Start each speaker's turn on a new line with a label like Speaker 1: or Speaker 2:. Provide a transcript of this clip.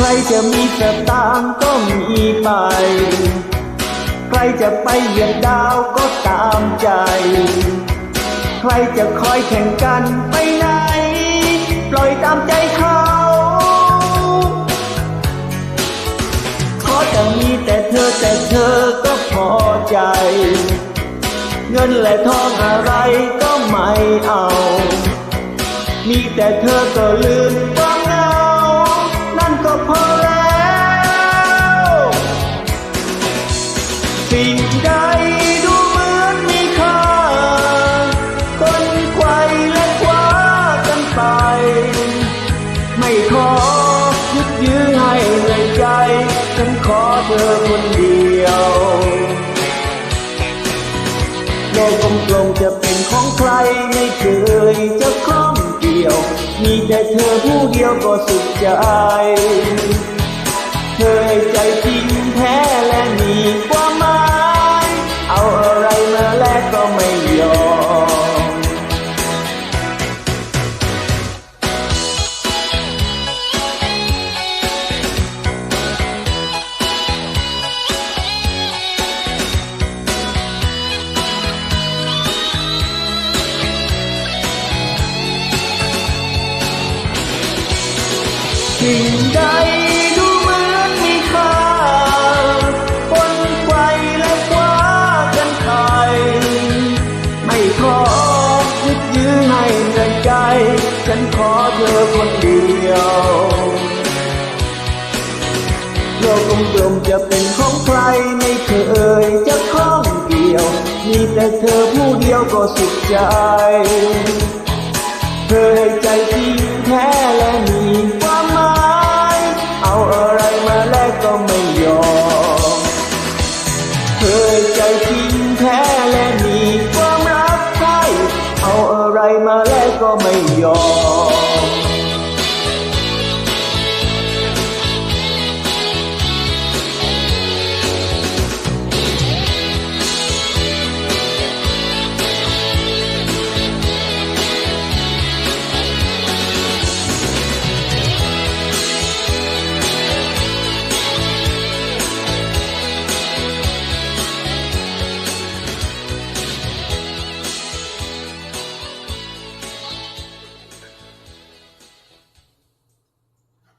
Speaker 1: ใครจะมีสตางก็มีไป ใครจะไปเหยียบดาวก็ตามใจ ใครจะคอยแข่งกันไปไหน ปล่อยตามใจเขา ขอจะมีแต่เธอแต่เธอก็พอใจ เงินและทองอะไรก็ไม่เอา มีแต่เธอก็ลืมวามเหงา ก็พอแล้ว สิ่งใดดูเหมือนมีค่าคนไขว่และคว้ากันไป ไม่ขอยึดยื้อให้ในใจ ฉันขอเธอคนเดียว ยวก็สุดใจ เคยให้ใจจริงแท้และมี สิ่งใดดูเหมือนมีค่าคนไขว่และคว้ากันไปไม่ขอยึดยื้อให้เงินใจ ฉันขอเธอคนเดียวโลกกลมๆจะเป็นของใครไม่เคยจะข้องเกี่ยว มีแต่เธอผู้เดียวก็สุขใจ เธอใจจริงแท้และมี เธอให้ใจจริงแท้และมีความรักใครเอาอะไรมาแลกก็ไม่ยอม